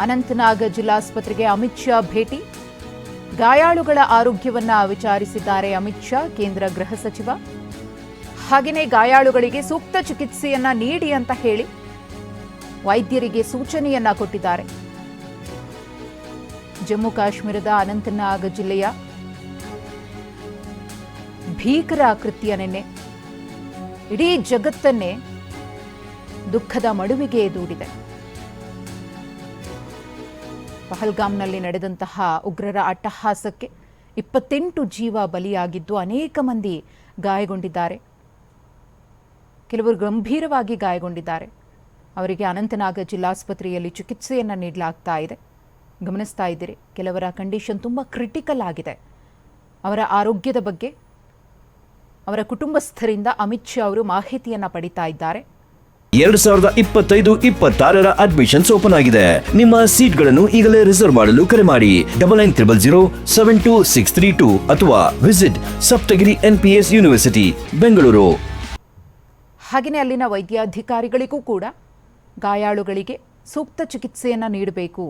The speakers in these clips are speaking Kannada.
ಅನಂತನಾಗ್ ಜಿಲ್ಲಾಸ್ಪತ್ರೆಗೆ ಅಮಿತ್ ಶಾ ಭೇಟಿ. ಗಾಯಾಳುಗಳ ಆರೋಗ್ಯವನ್ನ ವಿಚಾರಿಸಿದ್ದಾರೆ ಅಮಿತ್ ಶಾ, ಕೇಂದ್ರ ಗೃಹ ಸಚಿವ. ಹಾಗೆಯೇ ಗಾಯಾಳುಗಳಿಗೆ ಸೂಕ್ತ ಚಿಕಿತ್ಸೆಯನ್ನ ನೀಡಿ ಅಂತ ಹೇಳಿ ವೈದ್ಯರಿಗೆ ಸೂಚನೆಯನ್ನ ಕೊಟ್ಟಿದ್ದಾರೆ. ಜಮ್ಮು ಕಾಶ್ಮೀರದ ಅನಂತನಾಗ್ ಜಿಲ್ಲೆಯ ಭೀಕರ ಕೃತ್ಯ ನಿನ್ನೆ. ಇಡೀ ಜಗತ್ತನ್ನೇ ದುಃಖದ ಮಡುವಿಗೆ ದೂಡಿದೆ. ಪಹಲ್ಗಾಮ್ನಲ್ಲಿ ನಡೆದಂತಹ ಉಗ್ರರ ಅಟ್ಟಹಾಸಕ್ಕೆ ಇಪ್ಪತ್ತೆಂಟು ಜೀವ ಬಲಿಯಾಗಿದ್ದು ಅನೇಕ ಮಂದಿ ಗಾಯಗೊಂಡಿದ್ದಾರೆ. ಕೆಲವರು ಗಂಭೀರವಾಗಿ ಗಾಯಗೊಂಡಿದ್ದಾರೆ. ಅವರಿಗೆ ಅನಂತನಾಗ ಜಿಲ್ಲಾಸ್ಪತ್ರೆಯಲ್ಲಿ ಚಿಕಿತ್ಸೆಯನ್ನು ನೀಡಲಾಗ್ತಾ ಇದೆ. ಗಮನಿಸ್ತಾ ಇದ್ದೀರಿ, ಕೆಲವರ ಕಂಡೀಷನ್ ತುಂಬ ಕ್ರಿಟಿಕಲ್ ಆಗಿದೆ. ಅವರ ಆರೋಗ್ಯದ ಬಗ್ಗೆ ಅವರ ಕುಟುಂಬಸ್ಥರಿಂದ ಅಮಿತ್ ಶಾ ಅವರು ಮಾಹಿತಿಯನ್ನು ಪಡಿತಾ ಇದ್ದಾರೆ. ಎರಡು ಸಾವಿರದ ಇಪ್ಪತ್ತೈದು ಇಪ್ಪತ್ತಾರರ ಅಡ್ಮಿಷನ್ಸ್ ಓಪನ್ ಆಗಿದೆ. ನಿಮ್ಮ ಸೀಟ್ಗಳನ್ನು ಈಗಲೇ ರಿಸರ್ವ್ ಮಾಡಲು ಕರೆ ಮಾಡಿ. Double nine triple zero seven two six three two ಅಥವಾ visit Saptagiri NPS university, Bengaluru. ಹಾಗೆಯೇ ಅಲ್ಲಿನ ವೈದ್ಯಾಧಿಕಾರಿಗಳಿಗೂ ಕೂಡ ಗಾಯಾಳುಗಳಿಗೆ ಸೂಕ್ತ ಚಿಕಿತ್ಸೆಯನ್ನು ನೀಡಬೇಕು.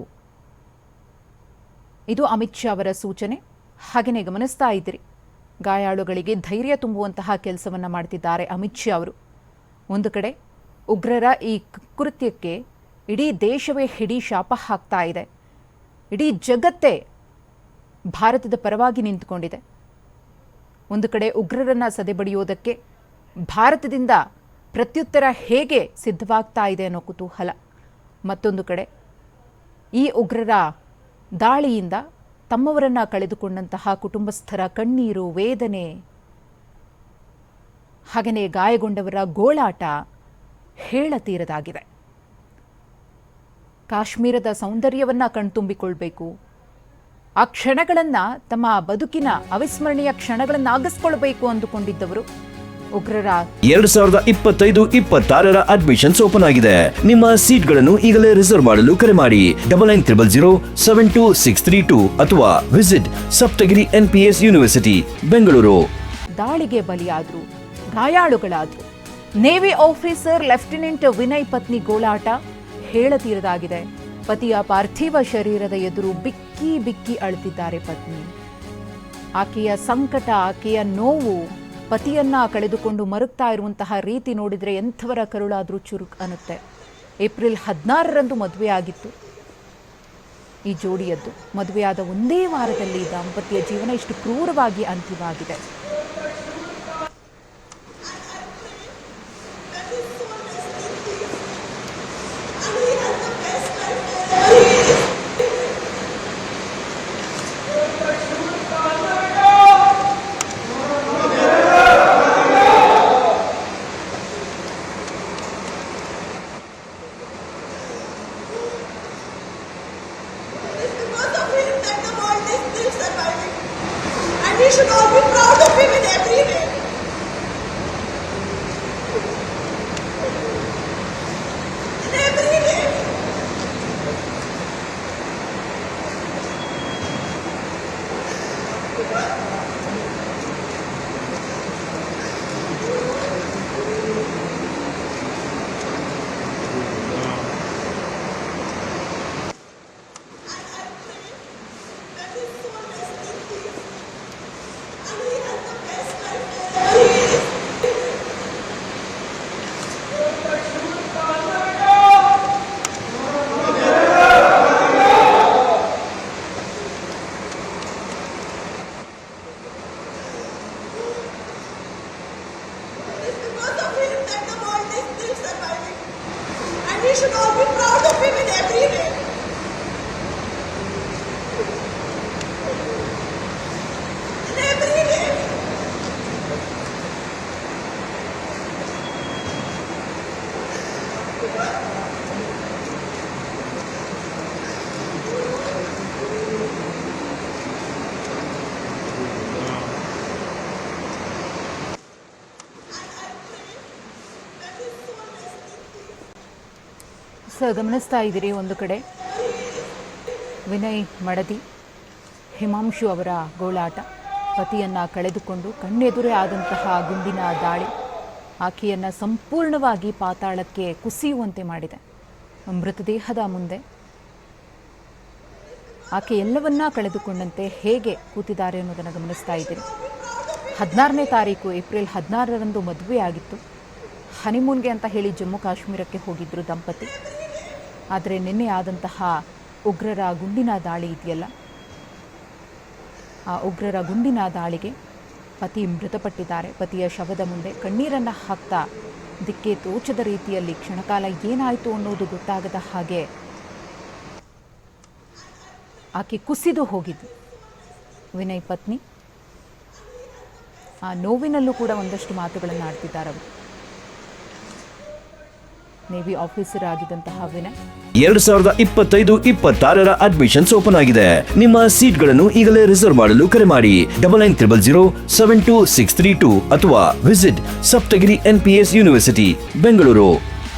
ಇದು ಅಮಿತ್ ಶಾ ಅವರ ಸೂಚನೆ. ಹಾಗೆಯೇ ಗಮನಿಸ್ತಾ ಇದ್ದೀರಿ. ಗಾಯಾಳುಗಳಿಗೆ ಧೈರ್ಯ ತುಂಬುವಂತಹ ಕೆಲಸವನ್ನು ಮಾಡ್ತಿದ್ದಾರೆ ಅಮಿತ್ ಶಾ ಅವರು. ಒಂದು ಕಡೆ ಉಗ್ರರ ಈ ಕೃತ್ಯಕ್ಕೆ ಇಡೀ ದೇಶವೇ ಹಿಡಿ ಶಾಪ ಹಾಕ್ತಾ ಇದೆ. ಇಡೀ ಜಗತ್ತೇ ಭಾರತದ ಪರವಾಗಿ ನಿಂತುಕೊಂಡಿದೆ. ಒಂದು ಕಡೆ ಉಗ್ರರನ್ನು ಸದೆಬಡಿಯೋದಕ್ಕೆ ಭಾರತದಿಂದ ಪ್ರತ್ಯುತ್ತರ ಹೇಗೆ ಸಿದ್ಧವಾಗ್ತಾ ಇದೆ ಅನ್ನೋ ಕುತೂಹಲ. ಮತ್ತೊಂದು ಕಡೆ ಈ ಉಗ್ರರ ದಾಳಿಯಿಂದ ತಮ್ಮವರನ್ನ ಕಳೆದುಕೊಂಡಂತಹ ಕುಟುಂಬಸ್ಥರ ಕಣ್ಣೀರು, ವೇದನೆ ಹಾಗೆಯೇ ಗಾಯಗೊಂಡವರ ಗೋಳಾಟ ಹೇಳತೀರದಾಗಿದೆ ಕಾಶ್ಮೀರದ ಸೌಂದರ್ಯವನ್ನ ಕಣ್ತುಂಬಿಕೊಳ್ಬೇಕು. ಆ ಕ್ಷಣಗಳನ್ನು ತಮ್ಮ ಬದುಕಿನ ಅವಿಸ್ಮರಣೀಯ ಕ್ಷಣಗಳನ್ನಾಗಿಸ್ಕೊಳ್ಬೇಕು ಅಂದುಕೊಂಡಿದ್ದವರು ಉಗ್ರರ ಎರಡು ಸಾವಿರದ ಇಪ್ಪತ್ತೈದು ಇಪ್ಪತ್ತಾರರ ಅಡ್ಮಿಷನ್ಸ್ ಓಪನ್ ಆಗಿದೆ. ನಿಮ್ಮ ಸೀಟ್ಗಳನ್ನು ಈಗಲೇ ರಿಸರ್ವ್ ಮಾಡಲು ಕರೆ ಮಾಡಿ. Double nine triple zero seven two six three two ಅಥವಾ visit Saptagiri NPS university Bengaluru. ದಾಳಿಗೆ ಬಲಿಯಾದ್ರು ಗಾಯಾಳುಗಳಾದ್ರು. ನೇವಿ ಆಫೀಸರ್ ಲೆಫ್ಟಿನೆಂಟ್ ವಿನಯ್ ಪತ್ನಿ ಗೋಳಾಟ ಹೇಳತೀರದಾಗಿದೆ. ಪತಿಯ ಪಾರ್ಥಿವ ಶರೀರದ ಎದುರು ಬಿಕ್ಕಿ ಬಿಕ್ಕಿ ಅಳುತ್ತಿದ್ದಾರೆ ಪತ್ನಿ. ಆಕೆಯ ಸಂಕಟ, ಆಕೆಯ ನೋವು ಪತಿಯನ್ನ ಕಳೆದುಕೊಂಡು ಮರುಗ್ತಾ ಇರುವಂತಹ ರೀತಿ ನೋಡಿದರೆ ಎಂಥವರ ಕರುಳಾದರೂ ಚುರುಕ್ ಅನ್ನುತ್ತೆ. ಏಪ್ರಿಲ್ ಹದಿನಾರರಂದು ಮದುವೆ ಆಗಿತ್ತು. ಈ ಜೋಡಿಯದ್ದು ಮದುವೆಯಾದ ಒಂದೇ ವಾರದಲ್ಲಿ ದಾಂಪತ್ಯ ಜೀವನ ಇಷ್ಟು ಕ್ರೂರವಾಗಿ ಅಂತ್ಯವಾಗಿದೆ. We should all be proud of him in every way. In every way. ಸ ಗಮನಿಸ್ತಾ ಇದ್ದೀರಿ ಒಂದು ಕಡೆ. ವಿನಯ್ ಮಡದಿ, ಹಿಮಾಂಶು ಅವರ ಗೋಳಾಟ, ಪತಿಯನ್ನ ಕಳೆದುಕೊಂಡು ಕಣ್ಣೆದುರೇ ಆದಂತಹ ಗುಂಡಿನ ದಾಳಿ. ಆಕೆಯನ್ನ ಸಂಪೂರ್ಣವಾಗಿ ಪಾತಾಳಕ್ಕೆ ಕುಸಿಯುವಂತೆ ಮಾಡಿದೆ. ಮೃತದೇಹದ ಮುಂದೆ ಆಕೆ ಎಲ್ಲವನ್ನ ಕಳೆದುಕೊಂಡಂತೆ ಹೇಗೆ ಕೂತಿದ್ದಾರೆ ಅನ್ನೋದನ್ನು ಗಮನಿಸ್ತಾ ಇದ್ದೀನಿ. ಹದಿನಾರನೇ ತಾರೀಕು ಏಪ್ರಿಲ್ ಹದಿನಾರರಂದು ಮದುವೆ ಆಗಿತ್ತು. ಹನಿಮೂನ್ಗೆ ಅಂತ ಹೇಳಿ ಜಮ್ಮು ಕಾಶ್ಮೀರಕ್ಕೆ ಹೋಗಿದ್ದರು ದಂಪತಿ. ಆದರೆ ನಿನ್ನೆ ಆದಂತಹ ಉಗ್ರರ ಗುಂಡಿನ ದಾಳಿ ಇದೆಯಲ್ಲ? ಆ ಉಗ್ರರ ಗುಂಡಿನ ದಾಳಿಗೆ ಪತಿ ಮೃತಪಟ್ಟಿದ್ದಾರೆ. ಪತಿಯ ಶವದ ಮುಂದೆ ಕಣ್ಣೀರನ್ನು ಹಾಕ್ತಾ ದಿಕ್ಕೆ ತೋಚದ ರೀತಿಯಲ್ಲಿ ಕ್ಷಣಕಾಲ ಏನಾಯಿತು ಅನ್ನೋದು ಗೊತ್ತಾಗದ ಹಾಗೆ ಆಕೆ ಕುಸಿದು ಹೋಗಿದ್ದು ವಿನಯ್ ಪತ್ನಿ, ಆ ನೋವಿನಲ್ಲೂ ಕೂಡ ಒಂದಷ್ಟು ಮಾತುಗಳನ್ನು ಆಡ್ತಿದ್ದಾರೆ ಅವರು ನೇವಿ ಆಫೀಸರ್ ಆಗಿದ್ದಂತಹ ವಿನಯ್. ಎರಡ್ ಸಾವಿರದ ಇಪ್ಪತ್ತೈದು ಇಪ್ಪತ್ತಾರರ ಅಡ್ಮಿಷನ್ಸ್ ಓಪನ್ ಆಗಿದೆ. ನಿಮ್ಮ ಸೀಟ್ಗಳನ್ನು ಈಗಲೇ ರಿಸರ್ವ್ ಮಾಡಲು ಕರೆ ಮಾಡಿ. Double nine triple zero seven two six three two ಅಥವಾ visit Saptagiri N P S university, Bengaluru.